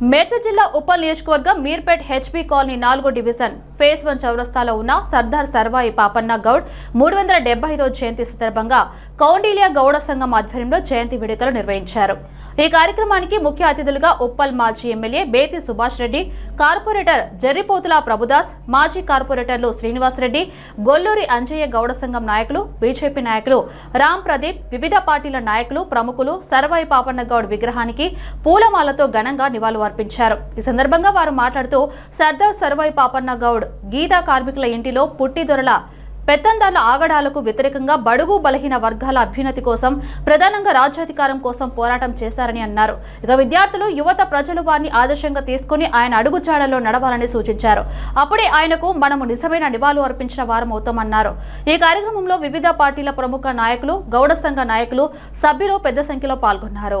మేడ్చల్ జిల్లా ఉప నియోజకవర్గం మీర్పేట్ హెచ్పీ కాలనీ నాలుగో డివిజన్ ఫేస్ వన్ చౌరస్తాలో ఉన్న సర్దార్ సర్వాయి పాపన్న గౌడ్ మూడు వందల డెబ్బై ఐదో జయంతి సందర్భంగా కౌండిలియా గౌడ సంఘం ఆధ్వర్యంలో జయంతి వేడుకలు నిర్వహించారు. ఈ కార్యక్రమానికి ముఖ్య అతిథులుగా ఉప్పల్ మాజీ ఎమ్మెల్యే బేతి సుభాష్ రెడ్డి కార్పొరేటర్ జర్రిపోతుల ప్రభుదాస్ మాజీ కార్పొరేటర్లు శ్రీనివాస్ రెడ్డి గొల్లూరి అంజయ్య గౌడ సంఘం నాయకులు బీజేపీ నాయకులు రామ్ ప్రదీప్ వివిధ పార్టీల నాయకులు ప్రముఖులు సర్వాయి పాపన్న గౌడ్ విగ్రహానికి పూలమాలతో ఘనంగా నివాళులు అర్పించారు. ఈ సందర్భంగా వారు మాట్లాడుతూ సర్దార్ సర్వాయి పాపన్న గౌడ్ గీతా కార్మికుల ఇంటిలో పుట్టిదొరల పెత్తందార్ల ఆగడాలకు వ్యతిరేకంగా బడుగు బలహీన వర్గాల అభ్యున్నతి కోసం ప్రధానంగా రాజ్యాధికారం కోసం పోరాటం చేశారని అన్నారు. ఇక విద్యార్థులు యువత ప్రజలు వారిని ఆదర్శంగా తీసుకుని ఆయన అడుగుజాడలో నడవాలని సూచించారు. అప్పుడే ఆయనకు మనము నిజమైన నివాళులు అర్పించిన వారం అవుతామన్నారు. ఈ కార్యక్రమంలో వివిధ పార్టీల ప్రముఖ నాయకులు గౌడ సంఘ నాయకులు సభ్యులు పెద్ద సంఖ్యలో పాల్గొన్నారు.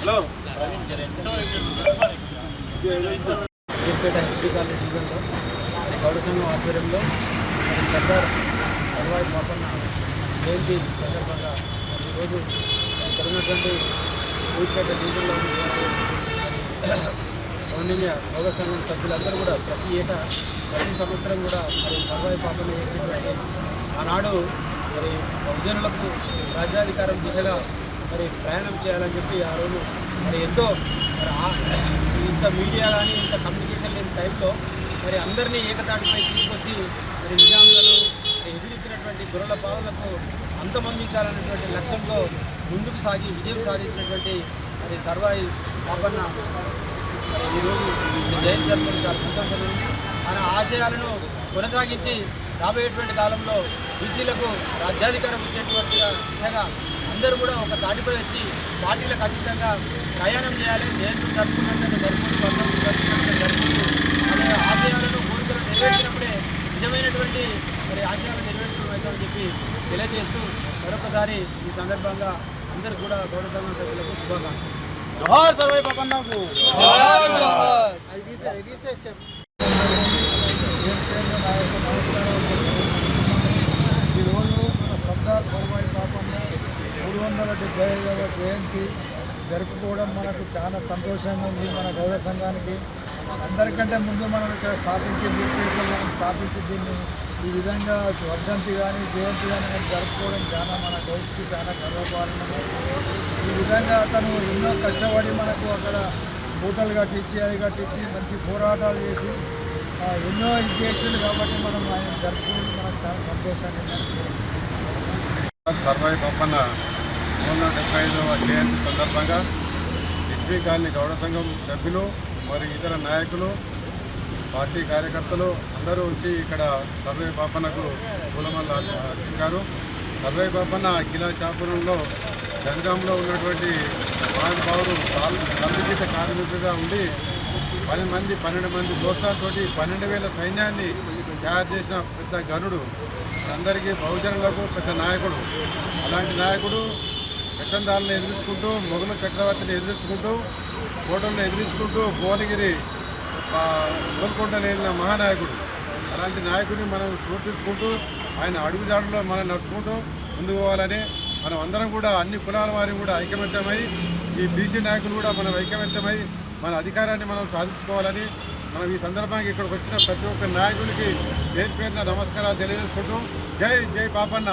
హలో హెచ్డి కాలేజ్ గౌడ సంఘం ఆధ్వర్యంలో సర్దార్ సర్వాయి బాపన్న జయంతి సందర్భంగా ఈరోజు ఇక్కడ ఉన్నటువంటి ఊరిపేట డివిజన్లో ఉన్నటువంటి గౌడ సంఘం సభ్యులందరూ కూడా ప్రతి ఏటా ప్రతి సంవత్సరం కూడా మరి సర్వాయి పాపన్న చేసినటువంటి ఆనాడు మరి బహుజనులకు రాజ్యాధికారం దిశగా మరి ప్రయాణం చేయాలని చెప్పి ఆ రోజు మరి ఎంతో మరి ఇంత మీడియా కానీ ఇంత కమ్యూనికేషన్ లేని టైంలో మరి అందరినీ ఏకతాటిపై తీసుకొచ్చి మరి నిజాములను ఎదిరించినటువంటి గొర్రెల పాలనకు అంతమందించాలనేటువంటి లక్ష్యంతో ముందుకు సాగి విజయం సాధించినటువంటి మరి సర్వాయి పాపన్న మరి ఈరోజు ఈ జయంతి సంతోషంగా ఉంది మన ఆశయాలను కొనసాగించి రాబోయేటువంటి కాలంలో బీసీలకు రాజ్యాధికారం ఇచ్చేటువంటి దిశగా అందరూ కూడా ఒక తాటిపై వచ్చి పార్టీలకు అతీతంగా ప్రయాణం చేయాలి జయంతులు జరుపుకున్నట్టు జరుపుకుంటూ వర్ధంతులు జరుపుకున్నట్టు జరుపుకుంటూ అనే ఆశయాలను కోరికలు నెరవేర్చినప్పుడే నిజమైనటువంటి మరి ఆశయాలు నెరవేర్చడం చెప్పి తెలియజేస్తూ మరొకసారి ఈ సందర్భంగా అందరూ కూడా గౌరవ సంఘం సభ్యులకు శుభాకాంక్షలు. జోహార్ సర్వై పపన్నకు అది తీసే తీసే చెప్పు ఈరోజు మన సర్దార్ సర్వాయి పాపన్న మూడు వందల డెబ్బై ఐదవ జయంతి జరుపుకోవడం మనకు చాలా సంతోషంగా ఉంది మన గౌరవ సంఘానికి. అందరికంటే ముందు మనం ఇక్కడ స్థాపించి బీపీలో మనం స్థాపించి దీన్ని ఈ విధంగా వర్ధంతి కానీ జయంతి కానీ మనం జరుపుకోవడం చాలా మన గౌరవకి చాలా గర్వపాలన ఈ విధంగా అతను ఎన్నో కష్టపడి మనకు అక్కడ హోటల్ కట్టించి అది కట్టించి మంచి పోరాటాలు చేసి ఎన్నో ఇది చేసిండు కాబట్టి మనం ఆయన జరుపుకుని మనకు చాలా సంతోషంగా సర్వై పప్పన్న మూడు డెబ్బై ఐదవ జయంతి సందర్భంగా ఎస్పీ కాలనీ గౌడ సంఘం సభ్యులు మరి ఇతర నాయకులు పార్టీ కార్యకర్తలు అందరూ వచ్చి ఇక్కడ సర్వే పాపన్నకు పూలమల్ల అర్పించారు. సర్వే పాపన్న కిలా షాపురంలో జనగాంలో ఉన్నటువంటి మహానుభావుడు సంబంధిత కార్మికుడిగా ఉండి పది మంది పన్నెండు మంది దోస్తాలతోటి పన్నెండు వేల సైన్యాన్ని తయారు చేసిన పెద్ద గనుడు. అందరికీ బహుజనులకు పెద్ద నాయకుడు. అలాంటి నాయకుడు పెత్తందారులను ఎదిరించుకుంటూ మొఘలు చక్రవర్తిని ఎదిరించుకుంటూ కోటలను ఎదిరించుకుంటూ భువనగిరి ఆ, గోల్కొండ వెళ్ళిన మహానాయకుడు. అలాంటి నాయకుడిని మనం స్ఫూర్తించుకుంటూ ఆయన అడుగుజాడులో మనం నడుచుకుంటూ ముందుకు పోవాలని మనం అందరం కూడా అన్ని కులాల వారిని కూడా ఐకమత్యమై ఈ బీసీ నాయకులు కూడా మనం ఐకమత్యమై మన అధికారాన్ని మనం సాధించుకోవాలని మనం ఈ సందర్భానికి ఇక్కడికి వచ్చిన ప్రతి ఒక్క నాయకుడికి పేరు పేరున నమస్కారాలు తెలియజేసుకుంటూ జై జై పాపన్న.